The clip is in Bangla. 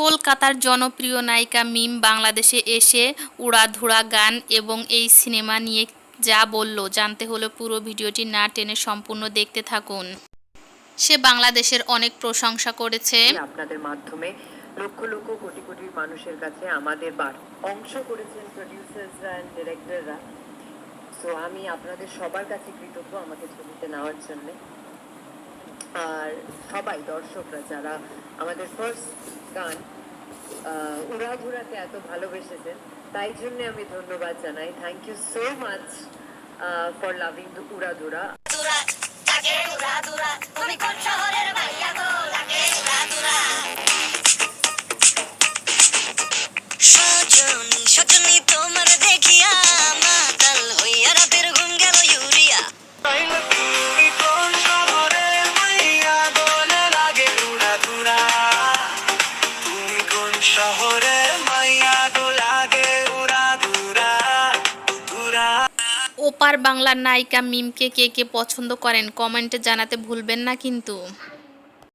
কলকাতার জনপ্রিয় নায়িকা মিম বাংলাদেশে এসে উড়াধুরা গান এবং এই সিনেমা নিয়ে যা বলল, জানতে হলে পুরো ভিডিওটি না টেনে সম্পূর্ণ দেখতে থাকুন। সে বাংলাদেশের অনেক প্রশংসা করেছে। আপনাদের মাধ্যমে লক্ষ লক্ষ কোটি কোটি মানুষের কাছে আমাদের বার অংশ করেছেন প্রডিউসার্সরা অ্যান্ড ডিরেক্টররা সো আমি আপনাদের সবার কাছে কৃতজ্ঞ আমাকে ছবিতে নেওয়ার জন্য। আর সবাই দর্শকরা যারা আমাদের ফার্স্ট গান উড়াধুরাতে এত ভালোবেসেছেন, তাই জন্য আমি ধন্যবাদ জানাই। Thank you so much for loving উড়াধুরা। শহরে মাইয়া লাগে ওপার বাংলার নায়িকা মিমকে কে কে পছন্দ করেন? কমেন্টে জানাতে ভুলবেন না কিন্তু।